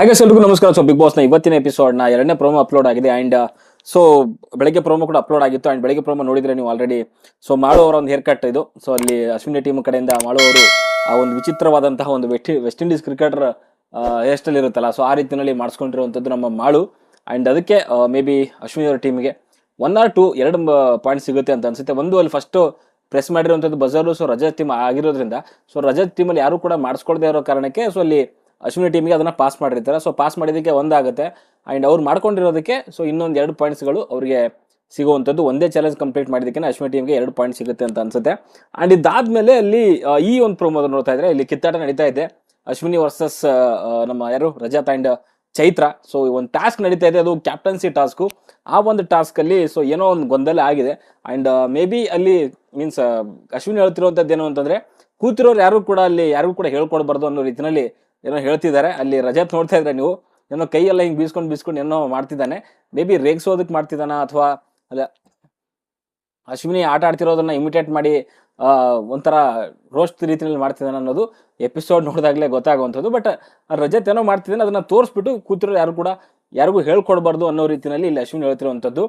ಹಾಗೆ ಎಲ್ರಿಗೂ ನಮಸ್ಕಾರ. ಸೊ ಬಿಗ್ ಬಾಸ್ನ ಇವತ್ತಿನ ಎಪಿಸೋಡ್ನ ಎರಡನೇ ಪ್ರೋಮೋ ಅಪ್ಲೋಡ್ ಆಗಿದೆ ಆ್ಯಂಡ್ ಸೊ ಬೆಳಗ್ಗೆ ಪ್ರೋಮೋ ಕೂಡ ಅಪ್ಲೋಡ್ ಆಗಿತ್ತು ಆ್ಯಂಡ್ ಬೆಳಗ್ಗೆ ಪ್ರೋಮೋ ನೋಡಿದ್ರೆ ನೀವು ಆಲ್ರೆಡಿ ಸೊ ಮಾಡುವವರ ಒಂದು ಹೇರ್ ಕಟ್ ಇದು. ಸೊ ಅಲ್ಲಿ ಅಶ್ವಿನಿ ಟೀಮ್ ಕಡೆಯಿಂದ ಮಾಡುವವರು ಆ ಒಂದು ವಿಚಿತ್ರವಾದಂತಹ ಒಂದು West West Indies cricketer hair style ಇರುತ್ತಲ್ಲ ಸೊ ಆ ರೀತಿಯಲ್ಲಿ ಮಾಡಿಸ್ಕೊಂಡಿರುವಂಥದ್ದು ನಮ್ಮ ಮಾಳು ಆ್ಯಂಡ್ ಅದಕ್ಕೆ ಮೇ ಬಿ ಅಶ್ವಿನಿ ಅವರ ಟೀಮ್ಗೆ ಒನ್ ಆರ್ ಟು ಎರಡು ಪಾಯಿಂಟ್ ಸಿಗುತ್ತೆ ಅಂತ ಅನ್ಸುತ್ತೆ. ಒಂದು ಅಲ್ಲಿ ಫಸ್ಟು ಪ್ರೆಸ್ ಮಾಡಿರುವಂಥದ್ದು ಬಜಾರು ಸೊ ರಜತ್ ಟೀಮ್ ಆಗಿರೋದ್ರಿಂದ ಸೊ ರಜತ್ ಟೀಮಲ್ಲಿ ಯಾರು ಕೂಡ ಮಾಡಿಸ್ಕೊಳ್ದೇ ಇರೋ ಕಾರಣಕ್ಕೆ ಸೊ ಅಲ್ಲಿ ಅಶ್ವಿನಿ ಟೀಮ್ಗೆ ಅದನ್ನು ಪಾಸ್ ಮಾಡಿರ್ತಾರೆ. ಸೊ ಪಾಸ್ ಮಾಡಿದ್ದಕ್ಕೆ ಒಂದಾಗುತ್ತೆ. ಆ್ಯಂಡ್ ಅವ್ರು ಮಾಡ್ಕೊಂಡಿರೋದಕ್ಕೆ ಸೊ ಇನ್ನೊಂದು ಎರಡು ಪಾಯಿಂಟ್ಸ್ಗಳು ಅವರಿಗೆ ಸಿಗುವಂಥದ್ದು. ಒಂದೇ ಚಾಲೆಂಜ್ ಕಂಪ್ಲೀಟ್ ಮಾಡಿದ್ದಕ್ಕೆ ಅಶ್ವಿನಿ ಟೀಮ್ಗೆ ಎರಡು ಪಾಯಿಂಟ್ ಸಿಗುತ್ತೆ ಅಂತ ಅನ್ಸುತ್ತೆ. ಆ್ಯಂಡ್ ಇದಾದಮೇಲೆ ಅಲ್ಲಿ ಈ ಒಂದು ಪ್ರೋಮೋದ ನೋಡ್ತಾ ಇದ್ರೆ ಇಲ್ಲಿ ಕಿತ್ತಾಟ ನಡೀತಾ ಇದೆ. ಅಶ್ವಿನಿ ವರ್ಸಸ್ ನಮ್ಮ ಯಾರು? ರಜತ್ ಆ್ಯಂಡ್ ಚೈತ್ರ. ಸೊ ಒಂದು ಟಾಸ್ಕ್ ನಡೀತಾ ಇದೆ. ಅದು ಕ್ಯಾಪ್ಟನ್ಸಿ ಟಾಸ್ಕು ಆ ಒಂದು ಟಾಸ್ಕಲ್ಲಿ ಸೊ ಏನೋ ಒಂದು ಗೊಂದಲ ಆಗಿದೆ. ಆ್ಯಂಡ್ ಮೇ ಬಿ ಅಲ್ಲಿ ಮೀನ್ಸ್ ಅಶ್ವಿನಿ ಹೇಳ್ತಿರುವಂಥದ್ದು ಏನು ಅಂತಂದರೆ, ಕೂತಿರೋರು ಯಾರು ಕೂಡ ಅಲ್ಲಿ, ಯಾರಿಗೂ ಕೂಡ ಹೇಳ್ಕೊಡ್ಬಾರ್ದು ಅನ್ನೋ ರೀತಿನಲ್ಲಿ ಏನೋ ಹೇಳ್ತಿದ್ದಾರೆ. ಅಲ್ಲಿ ರಜತ್ ನೋಡ್ತಾ ಇದ್ರೆ ನೀವು ಏನೋ ಕೈಯೆಲ್ಲ ಹಿಂಗೆ ಬೀಸ್ಕೊಂಡು ಬೀಸ್ಕೊಂಡು ಏನೋ ಮಾಡ್ತಿದ್ದಾನೆ. ಮೇ ಬಿ ರೇಗ್ಸೋದಕ್ಕೆ ಮಾಡ್ತಿದ್ದಾನ ಅಥವಾ ಅಲ್ಲ, ಅಶ್ವಿನಿ ಆಟ ಆಡ್ತಿರೋದನ್ನ ಇಮಿಟೇಟ್ ಮಾಡಿ ಒಂಥರ ರೋಸ್ಟ್ ರೀತಿಯಲ್ಲಿ ಮಾಡ್ತಿದ್ದಾನೆ ಅನ್ನೋದು ಎಪಿಸೋಡ್ ನೋಡಿದಾಗಲೇ ಗೊತ್ತಾಗುವಂಥದ್ದು. ಬಟ್ ರಜತ್ ಏನೋ ಮಾಡ್ತಿದ್ದಾನೆ. ಅದನ್ನು ತೋರಿಸ್ಬಿಟ್ಟು ಕೂತಿರೋ ಯಾರು ಕೂಡ ಯಾರಿಗೂ ಹೇಳ್ಕೊಡ್ಬಾರ್ದು ಅನ್ನೋ ರೀತಿಯಲ್ಲಿ ಇಲ್ಲಿ ಅಶ್ವಿನಿ ಹೇಳ್ತಿರುವಂಥದ್ದು.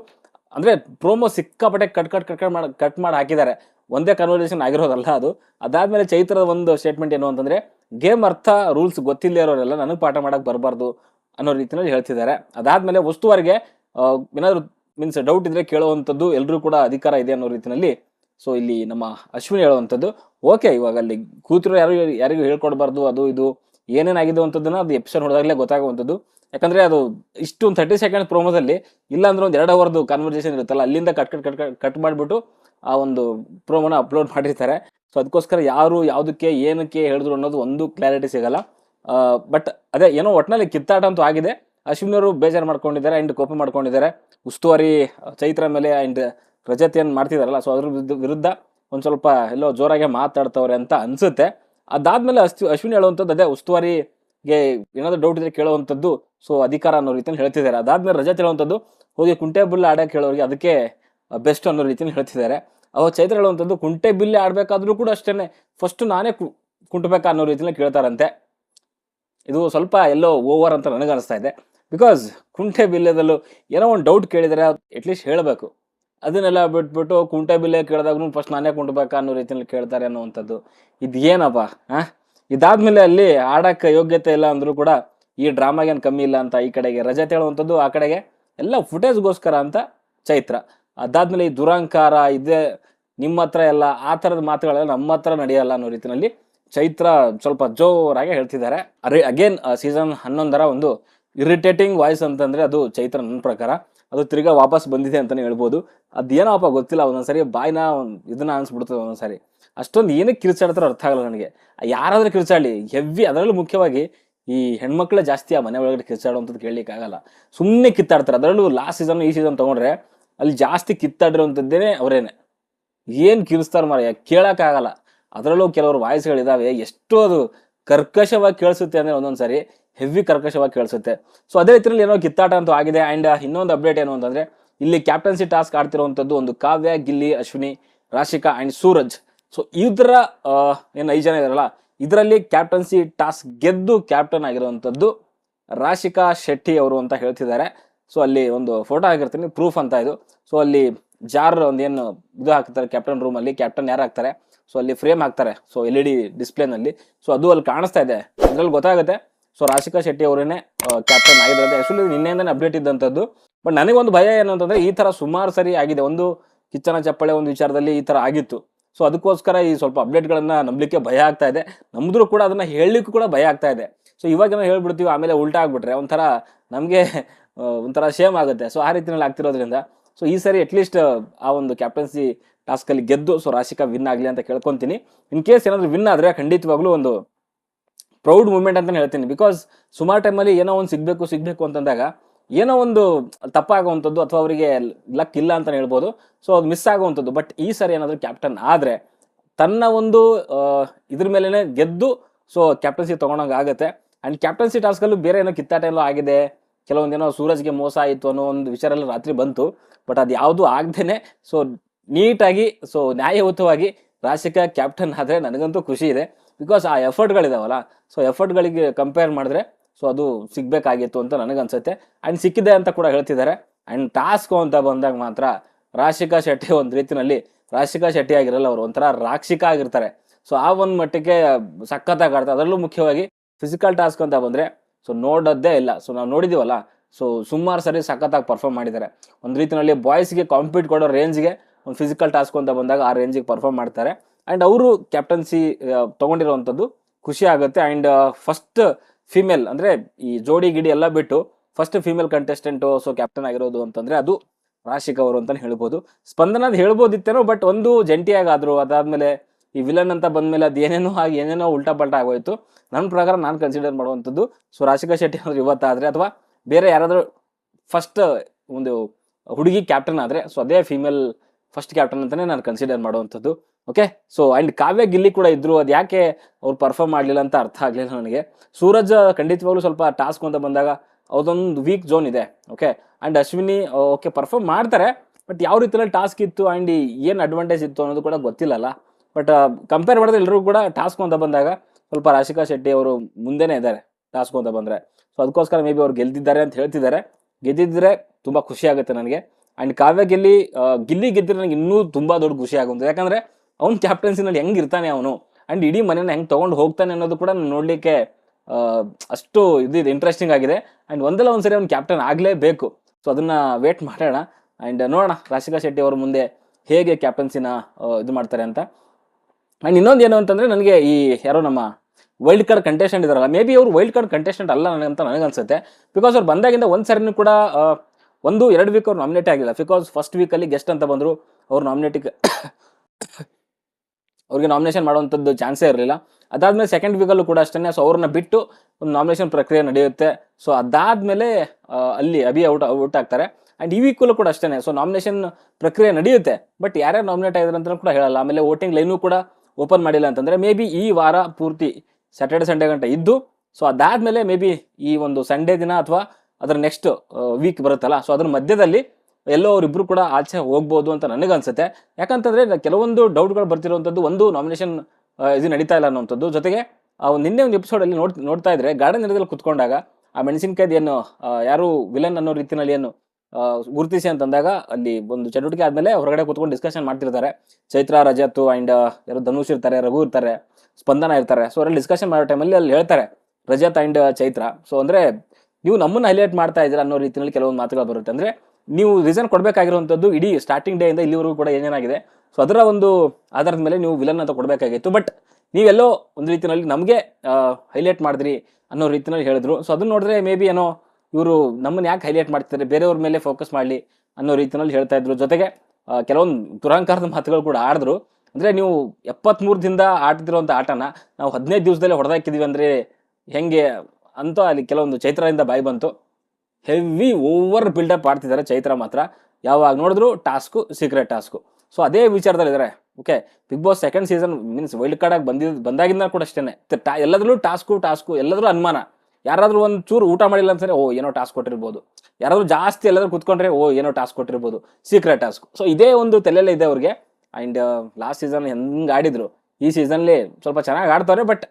ಅಂದರೆ ಪ್ರೋಮೋ ಸಿಕ್ಕಾಪಟ್ಟೆ ಕಟ್ ಕಟ್ ಕಟ್ ಕಟ್ ಮಾಡಿ ಕಟ್ ಮಾಡಿ ಹಾಕಿದ್ದಾರೆ. ಒಂದೇ ಕನ್ವರ್ಸೇಷನ್ ಆಗಿರೋದಲ್ಲ ಅದು. ಅದಾದಮೇಲೆ ಚೈತ್ರದ ಒಂದು ಸ್ಟೇಟ್ಮೆಂಟ್ ಏನು ಅಂತಂದ್ರೆ ಗೇಮ್ ಅರ್ಥ ರೂಲ್ಸ್ ಗೊತ್ತಿಲ್ಲ ಇರೋರೆಲ್ಲ ನನಗೆ ಪಾಠ ಮಾಡೋಕ್ಕೆ ಬರಬಾರ್ದು ಅನ್ನೋ ರೀತಿಯಲ್ಲಿ ಹೇಳ್ತಿದ್ದಾರೆ. ಅದಾದಮೇಲೆ ಉಸ್ತುವಾರಿಗೆ ಏನಾದರೂ ಮೀನ್ಸ್ ಡೌಟ್ ಇದ್ರೆ ಕೇಳುವಂಥದ್ದು ಎಲ್ಲರೂ ಕೂಡ ಅಧಿಕಾರ ಇದೆ ಅನ್ನೋ ರೀತಿಯಲ್ಲಿ ಸೊ ಇಲ್ಲಿ ನಮ್ಮ ಅಶ್ವಿನಿ ಹೇಳುವಂಥದ್ದು ಓಕೆ ಇವಾಗ ಅಲ್ಲಿ ಕೂತಿರೋ ಯಾರು, ಯಾರಿಗೂ ಹೇಳ್ಕೊಡ್ಬಾರ್ದು, ಅದು ಇದು, ಏನೇನಾಗಿದೆ ಅಂಥದ್ದನ್ನು ಅದು ಎಪಿಸೋಡ್ ನೋಡಿದಾಗಲೇ ಗೊತ್ತಾಗುವಂಥದ್ದು. ಯಾಕಂದ್ರೆ ಅದು ಇಷ್ಟು ಒಂದು ತರ್ಟಿ ಸೆಕೆಂಡ್ ಪ್ರೋಮೋದಲ್ಲಿ ಇಲ್ಲಾಂದ್ರೆ ಒಂದು ಎರಡು ಅವರ್ದು ಕನ್ವರ್ಸೇಷನ್ ಇರುತ್ತಲ್ಲ, ಅಲ್ಲಿಂದ cut cut cut cut cut ಮಾಡಿಬಿಟ್ಟು ಆ ಒಂದು ಪ್ರೋಮೋನ ಅಪ್ಲೋಡ್ ಮಾಡಿರ್ತಾರೆ. ಸೊ ಅದಕ್ಕೋಸ್ಕರ ಯಾರು ಯಾವುದಕ್ಕೆ, ಏನಕ್ಕೆ ಹೇಳಿದ್ರು ಅನ್ನೋದು ಒಂದು ಕ್ಲಾರಿಟಿ ಸಿಗಲ್ಲ. ಬಟ್ ಅದೇ, ಏನೋ ಒಟ್ಟಿನಲ್ಲಿ ಕಿತ್ತಾಟ ಅಂತೂ ಆಗಿದೆ. ಅಶ್ವಿನವರು ಬೇಜಾರು ಮಾಡ್ಕೊಂಡಿದ್ದಾರೆ ಆ್ಯಂಡ್ ಕೋಪ ಮಾಡ್ಕೊಂಡಿದ್ದಾರೆ. ಉಸ್ತುವಾರಿ ಚೈತ್ರ ಮೇಲೆ ಆ್ಯಂಡ್ ರಜತೆಯನ್ನು ಮಾಡ್ತಿದಾರಲ್ಲ ಸೊ ಅದ್ರ ವಿರುದ್ಧ- ಒಂದು ಸ್ವಲ್ಪ ಎಲ್ಲೋ ಜೋರಾಗಿ ಮಾತಾಡ್ತವ್ರೆ ಅಂತ ಅನಿಸುತ್ತೆ. ಅದಾದಮೇಲೆ ಅಶ್ವಿ, ಅಶ್ವಿನಿ ಹೇಳುವಂಥದ್ದು ಅದೇ, ಉಸ್ತುವಾರಿಗೆ ಏನಾದರೂ ಡೌಟ್ ಇದ್ರೆ ಕೇಳುವಂಥದ್ದು ಸೊ ಅಧಿಕಾರ ಅನ್ನೋ ರೀತಿಯಲ್ಲಿ ಹೇಳ್ತಿದ್ದಾರೆ. ಅದಾದ್ಮೇಲೆ ರಜತ್ ಹೇಳುವಂಥದ್ದು, ಹೋಗಿ ಕುಂಟೆಬುಲ್ಲ ಆಡೋಕೆ ಹೇಳೋರಿಗೆ ಅದಕ್ಕೆ ಬೆಸ್ಟ್ ಅನ್ನೋ ರೀತಿಯಲ್ಲಿ ಹೇಳ್ತಿದ್ದಾರೆ. ಅವ ಚೈತ್ರ ಹೇಳುವಂಥದ್ದು ಕುಂಟೆ ಬಿಲ್ಲೆ ಆಡಬೇಕಾದ್ರೂ ಕೂಡ ಅಷ್ಟೇ ಫಸ್ಟ್ ನಾನೇ ಕುಂಟಬೇಕಾ ಅನ್ನೋ ರೀತಿಯಲ್ಲಿ ಕೇಳ್ತಾರಂತೆ. ಇದು ಸ್ವಲ್ಪ ಎಲ್ಲೋ ಓವರ್ ಅಂತ ನನಗೆ ಅನಿಸ್ತಾ ಇದೆ. ಬಿಕಾಸ್ ಕುಂಟೆ ಬಿಲ್ಲೆದಲ್ಲೂ ಏನೋ ಒಂದು ಡೌಟ್ ಕೇಳಿದರೆ ಅಟ್ಲೀಸ್ಟ್ ಹೇಳಬೇಕು. ಅದನ್ನೆಲ್ಲ ಬಿಟ್ಬಿಟ್ಟು ಕುಂಟೆ ಬಿಲ್ಲೆ ಕೇಳಿದಾಗೂ ಫಸ್ಟ್ ನಾನೇ ಕುಂಟಬೇಕಾ ಅನ್ನೋ ರೀತಿಯಲ್ಲಿ ಕೇಳ್ತಾರೆ ಅನ್ನುವಂಥದ್ದು. ಇದು ಏನಪ್ಪ ಹಾಂ ಇದಾದ್ಮೇಲೆ ಅಲ್ಲಿ ಆಡಕ್ಕೆ ಯೋಗ್ಯತೆ ಇಲ್ಲ ಅಂದರೂ ಕೂಡ ಈ ಡ್ರಾಮಾಗೇನು ಕಮ್ಮಿ ಇಲ್ಲ ಅಂತ ಈ ಕಡೆಗೆ ರಜೆ ಹೇಳುವಂಥದ್ದು ಆ ಕಡೆಗೆ ಎಲ್ಲ ಫುಟೇಜ್ಗೋಸ್ಕರ ಅಂತ ಚೈತ್ರ. ಅದಾದ್ಮೇಲೆ ಈ ದುರಂಕಾರ ಇದೆ, ನಿಮ್ಮ ಹತ್ರ ಎಲ್ಲ ಆ ಥರದ ಮಾತುಗಳೆಲ್ಲ ನಮ್ಮ ಹತ್ರ ನಡೆಯಲ್ಲ ಅನ್ನೋ ರೀತಿಯಲ್ಲಿ ಚೈತ್ರ ಸ್ವಲ್ಪ ಜೋರಾಗಿ ಹೇಳ್ತಿದ್ದಾರೆ. ಅರೆ ಅಗೇನ್ ಸೀಸನ್ ಹನ್ನೊಂದರ ಒಂದು ಇರಿಟೇಟಿಂಗ್ ವಾಯ್ಸ್ ಅಂತಂದರೆ ಅದು ಚೈತ್ರ ನನ್ನ ಪ್ರಕಾರ. ಅದು ತಿರ್ಗಾ ವಾಪಸ್ ಬಂದಿದೆ ಅಂತಲೇ ಹೇಳ್ಬೋದು. ಅದೇನೋಪ್ಪ ಗೊತ್ತಿಲ್ಲ, ಒಂದೊಂದ್ಸರಿ ಬಾಯ್ನ ಒಂದು ಇದನ್ನ ಅನ್ಸ್ಬಿಡ್ತದೆ ಒಂದೊಂದ್ಸರಿ. ಅಷ್ಟೊಂದು ಏನಕ್ಕೆ ಕಿರ್ಚಾಡ್ತಾರೋ ಅರ್ಥ ಆಗಲ್ಲ ನನಗೆ. ಯಾರಾದರೂ ಕಿರ್ಚಾಡಲಿ, ಹೆವಿ ಅದರಲ್ಲೂ ಮುಖ್ಯವಾಗಿ ಈ ಹೆಣ್ಮಕ್ಳು ಜಾಸ್ತಿ ಆ ಮನೆ ಒಳಗಡೆ ಕಿರ್ಚಾಡುವಂಥದ್ದು ಕೇಳಲಿಕ್ಕೆ ಆಗಲ್ಲ ಸುಮ್ಮನೆ ಕಿತ್ತಾಡ್ತಾರೆ. ಅದರಲ್ಲೂ ಲಾಸ್ಟ್ ಸೀಸನ್ ಈ ಸೀಸನ್ ತಗೊಂಡ್ರೆ ಅಲ್ಲಿ ಜಾಸ್ತಿ ಕಿತ್ತಾಡಿರುವಂಥದ್ದೇ ಅವರೇನೆ. ಏನು ಕಿರಿಸ್ತಾರೆ ಮಾರ ಕೇಳೋಕ್ಕಾಗಲ್ಲ. ಅದರಲ್ಲೂ ಕೆಲವರು ವಾಯ್ಸ್ಗಳಿದ್ದಾವೆ ಎಷ್ಟೋ ಅದು ಕರ್ಕಶವಾಗಿ ಕೇಳಿಸುತ್ತೆ ಅಂದರೆ ಒಂದೊಂದು ಸಾರಿ, ಹೆವಿ ಕರ್ಕಶವಾಗಿ ಕೇಳಿಸುತ್ತೆ. ಸೊ ಅದೇ ರೀತಿಯಲ್ಲಿ ಏನೋ ಕಿತ್ತಾಟ ಅಂತೂ ಆಗಿದೆ ಆ್ಯಂಡ್ ಇನ್ನೊಂದು ಅಪ್ಡೇಟ್ ಏನು ಅಂತಂದರೆ, ಇಲ್ಲಿ ಕ್ಯಾಪ್ಟನ್ಸಿ ಟಾಸ್ಕ್ ಆಡ್ತಿರುವಂಥದ್ದು ಒಂದು ಕಾವ್ಯ, ಗಿಲ್ಲಿ, ಅಶ್ವಿನಿ, ರಾಶಿಕಾ ಆ್ಯಂಡ್ ಸೂರಜ್. ಸೊ ಇದರ ಏನು ಐದು ಜನ ಇದಾರಲ್ಲ, ಇದರಲ್ಲಿ ಕ್ಯಾಪ್ಟನ್ಸಿ ಟಾಸ್ಕ್ ಗೆದ್ದು ಕ್ಯಾಪ್ಟನ್ ಆಗಿರುವಂಥದ್ದು ರಾಶಿಕಾ ಶೆಟ್ಟಿ ಅವರು ಅಂತ ಹೇಳ್ತಿದ್ದಾರೆ. ಸೊ ಅಲ್ಲಿ ಒಂದು ಫೋಟೋ ಹಾಕಿರ್ತೀನಿ ಪ್ರೂಫ್ ಅಂತ ಇದು. ಸೊ ಅಲ್ಲಿ ಜಾರ್ ಒಂದೇನು ಇದು ಹಾಕ್ತಾರೆ ಕ್ಯಾಪ್ಟನ್ ರೂಮ್ ಅಲ್ಲಿ ಕ್ಯಾಪ್ಟನ್ ಯಾರು ಹಾಕ್ತಾರೆ? ಸೊ ಅಲ್ಲಿ ಫ್ರೇಮ್ ಹಾಕ್ತಾರೆ ಸೊ ಎಲ್ ಇ ಡಿ ಡಿಸ್ಪ್ಲೇನಲ್ಲಿ ಸೊ ಅದು ಅಲ್ಲಿ ಕಾಣಿಸ್ತಾ ಇದೆ. ಅದ್ರಲ್ಲಿ ಗೊತ್ತಾಗುತ್ತೆ. ಸೊ ರಾಶಿಕಾ ಶೆಟ್ಟಿ ಅವರೇನೆ ಕ್ಯಾಪ್ಟನ್ ಆಗಿದ್ದಾರೆ ಆಕ್ಚುಲಿ ನಿನ್ನೆಯಿಂದನೇ ಅಪ್ಡೇಟ್ ಇದ್ದಂಥದ್ದು ಬಟ್ ನನಗೊಂದು ಭಯ ಏನು ಈ ತರ ಸುಮಾರು ಸರಿ ಆಗಿದೆ. ಒಂದು ಕಿಚ್ಚನ ಚಪ್ಪಳೆ ಒಂದು ವಿಚಾರದಲ್ಲಿ ಈ ತರ ಆಗಿತ್ತು. ಸೊ ಅದಕ್ಕೋಸ್ಕರ ಈ ಸ್ವಲ್ಪ ಅಪ್ಡೇಟ್ಗಳನ್ನು ನಂಬಲಿಕ್ಕೆ ಭಯ ಆಗ್ತಾ ಇದೆ. ನಮ್ದ್ರು ಕೂಡ ಅದನ್ನ ಹೇಳಲಿಕ್ಕೂ ಕೂಡ ಭಯ ಆಗ್ತಾ ಇದೆ. ಸೊ ಇವಾಗೇನೋ ಹೇಳ್ಬಿಡ್ತೀವಿ, ಆಮೇಲೆ ಉಲ್ಟಾ ಆಗ್ಬಿಟ್ರೆ. ಒಂಥರ ನಮಗೆ ಒಂಥರ ಶೇಮ್ ಆಗುತ್ತೆ. ಸೊ ಆ ರೀತಿನಲ್ಲಿ ಆಗ್ತಿರೋದ್ರಿಂದ ಸೊ ಈ ಸರಿ ಅಟ್ಲೀಸ್ಟ್ ಆ ಒಂದು ಕ್ಯಾಪ್ಟನ್ಸಿ ಟಾಸ್ಕಲ್ಲಿ ಗೆದ್ದು ಸೊ ರಾಶಿಕಾ ವಿನ್ ಆಗಲಿ ಅಂತ ಕೇಳ್ಕೊಂತೀನಿ. ಇನ್ ಕೇಸ್ ಏನಾದರೂ ವಿನ್ ಆದರೆ ಖಂಡಿತವಾಗ್ಲೂ ಒಂದು ಪ್ರೌಡ್ ಮೂಮೆಂಟ್ ಅಂತಲೇ ಹೇಳ್ತೀನಿ. ಬಿಕಾಸ್ ಸುಮಾರು ಟೈಮಲ್ಲಿ ಏನೋ ಒಂದು ಸಿಗಬೇಕು ಸಿಗಬೇಕು ಅಂತಂದಾಗ, ಏನೋ ಒಂದು ತಪ್ಪಾಗುವಂಥದ್ದು ಅಥವಾ ಅವರಿಗೆ ಲಕ್ ಇಲ್ಲ ಅಂತಲೇ ಹೇಳ್ಬೋದು. ಸೊ ಅದು ಮಿಸ್ ಆಗುವಂಥದ್ದು. ಬಟ್ ಈ ಸರಿ ಏನಾದರೂ ಕ್ಯಾಪ್ಟನ್ ಆದರೆ, ತನ್ನ ಒಂದು ಇದ್ರ ಮೇಲೇ ಗೆದ್ದು ಸೊ ಕ್ಯಾಪ್ಟನ್ಸಿ ತೊಗೊಳಂಗೆ ಆಗುತ್ತೆ ಆ್ಯಂಡ್ ಕ್ಯಾಪ್ಟನ್ಸಿ ಟಾಸ್ಕಲ್ಲೂ ಬೇರೆ ಏನೋ ಕಿತ್ತಾಟ ಎಲ್ಲೋ ಆಗಿದೆ. ಕೆಲವೊಂದೇನೋ ಸೂರಜ್ಗೆ ಮೋಸ ಆಯಿತು ಅನ್ನೋ ಒಂದು ವಿಚಾರ ಎಲ್ಲ ರಾತ್ರಿ ಬಂತು. ಬಟ್ ಅದು ಯಾವುದು ಆಗ್ದೇನೆ, ಸೊ ನೀಟಾಗಿ, ಸೊ ನ್ಯಾಯಯುತವಾಗಿ ರಾಶಿಕಾ ಕ್ಯಾಪ್ಟನ್ ಆದರೆ ನನಗಂತೂ ಖುಷಿ ಇದೆ. ಬಿಕಾಸ್ ಆ ಎಫರ್ಟ್ಗಳಿದಾವಲ್ಲ ಸೊ ಎಫರ್ಟ್ಗಳಿಗೆ ಕಂಪೇರ್ ಮಾಡಿದ್ರೆ, ಸೊ ಅದು ಸಿಗಬೇಕಾಗಿತ್ತು ಅಂತ ನನಗನ್ಸುತ್ತೆ. ಆ್ಯಂಡ್ ಸಿಕ್ಕಿದೆ ಅಂತ ಕೂಡ ಹೇಳ್ತಿದ್ದಾರೆ. ಆ್ಯಂಡ್ ಟಾಸ್ಕು ಅಂತ ಬಂದಾಗ ಮಾತ್ರ ರಾಶಿಕಾ ಶೆಟ್ಟಿ ಒಂದು ರೀತಿನಲ್ಲಿ ರಾಶಿಕಾ ಶೆಟ್ಟಿ ಆಗಿರಲ್ಲ, ಅವರು ಒಂಥರ ರಾಕ್ಷಿಕ ಆಗಿರ್ತಾರೆ. ಸೊ ಆ ಒಂದು ಮಟ್ಟಿಗೆ ಸಖತ್ತಾಗಿ ಆಡ್ತಾರೆ. ಅದರಲ್ಲೂ ಮುಖ್ಯವಾಗಿ ಫಿಸಿಕಲ್ ಟಾಸ್ಕ್ ಅಂತ ಬಂದರೆ ಸೊ ನೋಡೋದೇ ಇಲ್ಲ. ಸೊ ನಾವು ನೋಡಿದ್ದೀವಲ್ಲ ಸೊ ಸುಮಾರು ಸರಿ ಸಖತ್ತಾಗಿ ಪರ್ಫಾರ್ಮ್ ಮಾಡಿದ್ದಾರೆ. ಒಂದು ರೀತಿಯಲ್ಲಿ ಬಾಯ್ಸ್ಗೆ ಕಾಂಪೀಟ್ ಕೊಡೋ ರೇಂಜ್ಗೆ ಒಂದು ಫಿಸಿಕಲ್ ಟಾಸ್ಕ್ ಅಂತ ಬಂದಾಗ ಆ ರೇಂಜಿಗೆ ಪರ್ಫಾರ್ಮ್ ಮಾಡ್ತಾರೆ. ಆ್ಯಂಡ್ ಅವರು ಕ್ಯಾಪ್ಟನ್ಸಿ ತೊಗೊಂಡಿರುವಂಥದ್ದು ಖುಷಿ ಆಗುತ್ತೆ. ಆ್ಯಂಡ್ ಫಸ್ಟ್ ಫಿಮೇಲ್ ಅಂದರೆ ಈ ಜೋಡಿ ಗಿಡಿ ಎಲ್ಲ ಬಿಟ್ಟು first female contestant so captain ಆಗಿರೋದು ಅಂತಂದರೆ ಅದು ರಾಶಿಕ್ ಅವರು ಅಂತಲೇ ಹೇಳ್ಬೋದು. ಸ್ಪಂದನದ್ ಹೇಳ್ಬೋದಿತ್ತೇನೋ ಬಟ್ ಒಂದು ಜಂಟಿಯಾಗಿ ಅದಾದಮೇಲೆ ಅದಾದ್ಮೇಲೆ ಈ ವಿಲನ್ ಅಂತ ಬಂದ್ಮೇಲೆ ಅದು ಏನೇನೋ ಆಗಿ ಏನೇನೋ ಉಲ್ಟಾ ಪಲ್ಟಾ ಆಗೋಯ್ತು. ನನ್ನ ಪ್ರಕಾರ ನಾನು ಕನ್ಸಿಡರ್ ಮಾಡುವಂಥದ್ದು ಸೊ ರಾಶಿಕಾ ಶೆಟ್ಟಿ ಅವರು ಇವತ್ತಾದರೆ ಅಥವಾ ಬೇರೆ ಯಾರಾದರೂ ಫಸ್ಟ್ ಒಂದು ಹುಡುಗಿ ಕ್ಯಾಪ್ಟನ್ ಆದರೆ ಸೊ ಅದೇ ಫೀಮೇಲ್ ಫಸ್ಟ್ ಕ್ಯಾಪ್ಟನ್ ಅಂತಲೇ ನಾನು ಕನ್ಸಿಡರ್ ಮಾಡುವಂಥದ್ದು. Okay so and Kavya Gilli ಕೂಡ ಇದ್ದರು ಅದು ಯಾಕೆ ಅವ್ರು ಪರ್ಫಾರ್ಮ್ ಮಾಡಲಿಲ್ಲ ಅಂತ ಅರ್ಥ ಆಗಲಿಲ್ಲ ನನಗೆ. ಸೂರಜ್ ಖಂಡಿತವಾಗ್ಲೂ ಸ್ವಲ್ಪ ಟಾಸ್ಕ್ ಅಂತ ಬಂದಾಗ ಅದೊಂದು ವೀಕ್ ಝೋನ್ ಇದೆ. Okay and Ashwini okay perform ಮಾಡ್ತಾರೆ ಬಟ್ ಯಾವ ರೀತಿಯಲ್ಲಿ ಟಾಸ್ಕ್ ಇತ್ತು ಆ್ಯಂಡ್ ಏನು ಅಡ್ವಾಂಟೇಜ್ ಇತ್ತು ಅನ್ನೋದು ಕೂಡ ಗೊತ್ತಿಲ್ಲಲ್ಲ. ಬಟ್ ಕಂಪೇರ್ ಮಾಡಿದ್ರೆ ಎಲ್ಲರಿಗೂ ಕೂಡ ಟಾಸ್ಕ್ ಅಂತ ಬಂದಾಗ ಸ್ವಲ್ಪ ರಾಶಿಕಾ ಶೆಟ್ಟಿ ಅವರು ಮುಂದೆನೇ ಇದ್ದಾರೆ ಟಾಸ್ಕ್ ಅಂತ ಬಂದರೆ. ಸೊ ಅದಕ್ಕೋಸ್ಕರ ಮೇ ಬಿ ಅವ್ರು ಗೆಲ್ದಿದ್ದಾರೆ ಅಂತ ಹೇಳ್ತಿದ್ದಾರೆ. ಗೆದ್ದಿದ್ರೆ ತುಂಬ ಖುಷಿ ಆಗುತ್ತೆ ನನಗೆ. ಆ್ಯಂಡ್ ಕಾವ್ಯ ಗೆಲ್ಲಿ ಗಿಲ್ಲಿ ಗೆದ್ದರೆ ನನಗೆ ಇನ್ನೂ ತುಂಬ ದೊಡ್ಡ ಖುಷಿ ಆಗುತ್ತೆ ಯಾಕಂದರೆ ಅವ್ನ ಕ್ಯಾಪ್ಟನ್ಸಿನಲ್ಲಿ ಹೆಂಗೆ ಇರ್ತಾನೆ ಅವನು? ಆ್ಯಂಡ್ ಇಡೀ ಮನೇನ ಹೆಂಗೆ ತೊಗೊಂಡು ಹೋಗ್ತಾನೆ ಅನ್ನೋದು ಕೂಡ ನೋಡಲಿಕ್ಕೆ ಅಷ್ಟು ಇದು ಇಂಟ್ರೆಸ್ಟಿಂಗ್ ಆಗಿದೆ. ಆ್ಯಂಡ್ ಒಂದಲ್ಲ ಒಂದು ಸರಿ ಅವ್ನು ಕ್ಯಾಪ್ಟನ್ ಆಗಲೇಬೇಕು. ಸೊ ಅದನ್ನು ವೇಟ್ ಮಾಡೋಣ. ಆ್ಯಂಡ್ ನೋಡೋಣ ರಾಶಿಕಾ ಶೆಟ್ಟಿ ಅವ್ರ ಮುಂದೆ ಹೇಗೆ ಕ್ಯಾಪ್ಟನ್ಸಿನ ಇದು ಮಾಡ್ತಾರೆ ಅಂತ. ಆ್ಯಂಡ್ ಇನ್ನೊಂದು ಏನು ಅಂತಂದರೆ ನನಗೆ ಈ ಯಾರೋ ನಮ್ಮ ವೈಲ್ಡ್ ಕಾರ್ಡ್ ಕಂಟೆಸ್ಟೆಂಟ್ ಇದಾರಲ್ಲ ಮೇ ಬಿ ಅವರು ವೈಲ್ಡ್ ಕಾರ್ಡ್ ಕಂಟೆಸ್ಟೆಂಟ್ ಅಲ್ಲ ನನಗೆ ಅಂತ ನನಗನ್ಸುತ್ತೆ ಬಿಕಾಸ್ ಅವ್ರು ಬಂದಾಗಿಂದ ಒಂದು ಸರಿನೂ ಕೂಡ ಒಂದು, ಎರಡು ವೀಕ್ ಅವ್ರು ನಾಮಿನೇಟ್ ಆಗಿಲ್ಲ. ಬಿಕಾಸ್ ಫಸ್ಟ್ ವೀಕಲ್ಲಿ ಗೆಸ್ಟ್ ಅಂತ ಬಂದರು, ಅವ್ರು ನಾಮಿನೇಟಿಗೆ ಅವ್ರಿಗೆ ನಾಮಿನೇಷನ್ ಮಾಡುವಂಥದ್ದು ಚಾನ್ಸೇ ಇರಲಿಲ್ಲ. ಅದಾದಮೇಲೆ ಸೆಕೆಂಡ್ ವೀಕಲ್ಲೂ ಕೂಡ ಅಷ್ಟೇ ಸೊ ಅವ್ರನ್ನ ಬಿಟ್ಟು ಒಂದು ನಾಮಿನೇಷನ್ ಪ್ರಕ್ರಿಯೆ ನಡೆಯುತ್ತೆ. ಸೊ ಅದಾದಮೇಲೆ ಅಲ್ಲಿ ಅಭಿ ಔಟ್ ಔಟ್ ಆಗ್ತಾರೆ. ಆ್ಯಂಡ್ ಈ ವೀಕಲ್ಲೂ ಕೂಡ ಅಷ್ಟೇ ಸೊ ನಾಮಿನೇಷನ್ ಪ್ರಕ್ರಿಯೆ ನಡೆಯುತ್ತೆ. ಬಟ್ ಯಾರ್ಯಾರು ನಾಮಿನೇಟ್ ಆಗಿದ್ರು ಅಂತಲೂ ಕೂಡ ಹೇಳಲ್ಲ. ಆಮೇಲೆ ವೋಟಿಂಗ್ ಲೈನು ಕೂಡ ಓಪನ್ ಮಾಡಿಲ್ಲ ಅಂತಂದರೆ ಮೇ ಬಿ ಈ ವಾರ ಪೂರ್ತಿ ಸ್ಯಾಟರ್ಡೆ ಸಂಡೇ ಗಂಟೆ ಇದ್ದು ಸೊ ಅದಾದಮೇಲೆ ಮೇ ಬಿ ಈ ಒಂದು ಸಂಡೇ ದಿನ ಅಥವಾ ಅದರ ನೆಕ್ಸ್ಟ್ ವೀಕ್ ಬರುತ್ತಲ್ಲ ಸೊ ಅದ್ರ ಮಧ್ಯದಲ್ಲಿ ಎಲ್ಲೋ ಅವರಿಬ್ಬರು ಕೂಡ ಆಚೆ ಹೋಗ್ಬೋದು ಅಂತ ನನಗನ್ಸುತ್ತೆ. ಯಾಕಂತಂದರೆ ಕೆಲವೊಂದು ಡೌಟ್ಗಳು ಬರ್ತಿರುವಂಥದ್ದು ಒಂದು ನಾಮಿನೇಷನ್ ಇದು ನಡೀತಾ ಇಲ್ಲ ಅನ್ನೋಂಥದ್ದು ಜೊತೆಗೆ ನಿನ್ನೆ ಒಂದು ಎಪಿಸೋಡಲ್ಲಿ ನೋಡ್ ನೋಡ್ತಾ ಇದ್ರೆ ಗಾರ್ಡನ್ ಏರಿಯಾದಲ್ಲಿ ಕುತ್ಕೊಂಡಾಗ ಆ ಮೆಣಸಿನ್ಕಾಯ್ದು ಏನು ಯಾರು ವಿಲನ್ ಅನ್ನೋ ರೀತಿಯಲ್ಲಿ ಏನು ಗುರುತಿಸಿ ಅಂತಂದಾಗ ಅಲ್ಲಿ ಒಂದು ಚಟುವಟಿಕೆ ಆದಮೇಲೆ ಹೊರಗಡೆ ಕುತ್ಕೊಂಡು ಡಿಸ್ಕಷನ್ ಮಾಡ್ತಿರ್ತಾರೆ. ಚೈತ್ರ, ರಜತ್ ಆ್ಯಂಡ್ ಯಾರು ಧನುಷ್ ಇರ್ತಾರೆ, ರಘು ಇರ್ತಾರೆ, ಸ್ಪಂದನ ಇರ್ತಾರೆ. ಸೊ ಅವರಲ್ಲಿ ಡಿಸ್ಕಷನ್ ಮಾಡೋ ಟೈಮಲ್ಲಿ ಅಲ್ಲಿ ಹೇಳ್ತಾರೆ, ರಜತ್ ಆ್ಯಂಡ್ ಚೈತ್ರ. ಸೊ ಅಂದರೆ ನೀವು ನಮ್ಮನ್ನು ಹೈಲೈಟ್ ಮಾಡ್ತಾ ಇದ್ದೀರಾ ಅನ್ನೋ ರೀತಿಯಲ್ಲಿ ಕೆಲವೊಂದು ಮಾತುಗಳು ಬರುತ್ತೆ. ಅಂದರೆ ನೀವು ರೀಸನ್ ಕೊಡಬೇಕಾಗಿರುವಂಥದ್ದು ಇಡೀ ಸ್ಟಾರ್ಟಿಂಗ್ ಡೇ ಇಂದ ಇಲ್ಲಿವರೆಗೂ ಕೂಡ ಏನೇನಾಗಿದೆ ಸೊ ಅದರ ಒಂದು ಆಧಾರದ ಮೇಲೆ ನೀವು ವಿಲನ್ ಅಂತ ಕೊಡಬೇಕಾಗಿತ್ತು. ಬಟ್ ನೀವೆಲ್ಲೋ ಒಂದು ರೀತಿಯಲ್ಲಿ ನಮಗೆ ಹೈಲೈಟ್ ಮಾಡಿದ್ರಿ ಅನ್ನೋ ರೀತಿಯಲ್ಲಿ ಹೇಳಿದ್ರು. ಸೊ ಅದನ್ನ ನೋಡಿದ್ರೆ ಮೇ ಬಿ ಏನೋ ಇವರು ನಮ್ಮನ್ನು ಯಾಕೆ ಹೈಲೈಟ್ ಮಾಡ್ತಿದ್ದಾರೆ ಬೇರೆಯವ್ರ ಮೇಲೆ ಫೋಕಸ್ ಮಾಡಲಿ ಅನ್ನೋ ರೀತಿಯಲ್ಲಿ ಹೇಳ್ತಾ ಇದ್ರು. ಜೊತೆಗೆ ಕೆಲವೊಂದು ದುರಾಂಕಾರದ ಮಾತುಗಳು ಕೂಡ ಆಡಿದ್ರು. ಅಂದರೆ ನೀವು ಎಪ್ಪತ್ಮೂರು ದಿನದ ಆಡ್ತಿರೋಂಥ ಆಟನ ನಾವು ಹದಿನೈದು ದಿವಸದಲ್ಲೇ ಹೊಡೆದಾಕಿದ್ದೀವಿ ಅಂದರೆ ಹೆಂಗೆ ಅಂತ ಅಲ್ಲಿ ಕೆಲವೊಂದು ಚೈತ್ರದಿಂದ ಬಾಯಿ ಬಂತು. ಹೆವಿ ಓವರ್ ಬಿಲ್ಡಪ್ ಆಡ್ತಿದ್ದಾರೆ ಚೈತ್ರ ಮಾತ್ರ. ಯಾವಾಗ ನೋಡಿದ್ರು ಟಾಸ್ಕು ಸೀಕ್ರೆಟ್ ಟಾಸ್ಕು. ಸೊ ಅದೇ ವಿಚಾರದಲ್ಲಿದ್ದಾರೆ okay Bigg Boss second season means wild ಕಾರ್ಡಾಗಿ ಬಂದಿದ್ದು ಬಂದಿದ್ ಬಂದಾಗಿಂದ ಕೂಡ ಅಷ್ಟೇ ಎಲ್ಲದರಲ್ಲೂ ಟಾಸ್ಕು ಟಾಸ್ಕು, ಎಲ್ಲದರಲ್ಲೂ ಅನುಮಾನ. ಯಾರಾದರೂ ಒಂದು ಚೂರು ಊಟ ಮಾಡಿಲ್ಲ ಅಂತಂದರೆ ಓ, ಏನೋ ಟಾಸ್ಕ್ ಕೊಟ್ಟಿರ್ಬೋದು. ಯಾರಾದರೂ ಜಾಸ್ತಿ ಎಲ್ಲಾದ್ರೂ ಕುತ್ಕೊಂಡ್ರೆ, ಓ, ಏನೋ ಟಾಸ್ಕ್ ಕೊಟ್ಟಿರ್ಬೋದು. ಸೀಕ್ರೆಟ್ ಟಾಸ್ಕ್ ಸೊ ಇದೇ ಒಂದು ತಲೆಯಲ್ಲೇ ಇದೆ ಅವ್ರಿಗೆ. ಆ್ಯಂಡ್ ಲಾಸ್ಟ್ ಸೀಸನ್ ಹೆಂಗೆ ಆಡಿದ್ರು? ಈ ಸೀಸನ್ಲಿ ಸ್ವಲ್ಪ ಚೆನ್ನಾಗಿ ಆಡ್ತಾರೆ ಬಟ್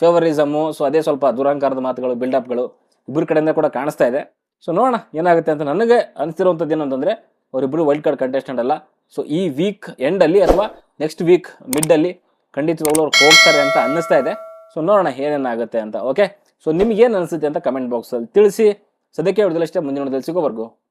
ಫೇವರಿಸಮು ಸೊ ಅದೇ ಸ್ವಲ್ಪ ದುರಂಕಾರದ ಮಾತುಗಳು ಬಿಲ್ಡಪ್ಗಳು ಇಬ್ಬರ ಕಡೆಯಿಂದ ಕೂಡ ಕಾಣಿಸ್ತಾ ಇದೆ. ಸೊ ನೋಡೋಣ ಏನಾಗುತ್ತೆ ಅಂತ ನನಗೆ ಅನಿಸ್ತಿರುವಂಥದ್ದು ಏನು ಅವರಿಬ್ಬರು ವೈಲ್ಡ್ ಕಾರ್ಡ್ ಕಂಟೆಸ್ಟೆಂಟ್ ಅಲ್ಲ. ಸೊ ಈ ವೀಕ್ ಎಂಡಲ್ಲಿ ಅಥವಾ ನೆಕ್ಸ್ಟ್ ವೀಕ್ ಮಿಡ್ಡಲ್ಲಿ ಖಂಡಿತವಾಗ್ಲೂ ಅವ್ರು ಹೋಗ್ತಾರೆ ಅಂತ ಅನ್ನಿಸ್ತಾ ಇದೆ. ಸೊ ನೋಡೋಣ ಏನೇನಾಗುತ್ತೆ ಅಂತ ಓಕೆ ಸೊ ನಿಮ್ಗೆ ಏನು ಅನಿಸುತ್ತೆ ಅಂತ ಕಮೆಂಟ್ ಬಾಕ್ಸಲ್ಲಿ ತಿಳಿಸಿ. ಸದ್ಯಕ್ಕೆ ಹೊಡೆದಲ್ಲಷ್ಟೇ ಮುಂದಿನ ಸಿಗೋವರೆಗೂ.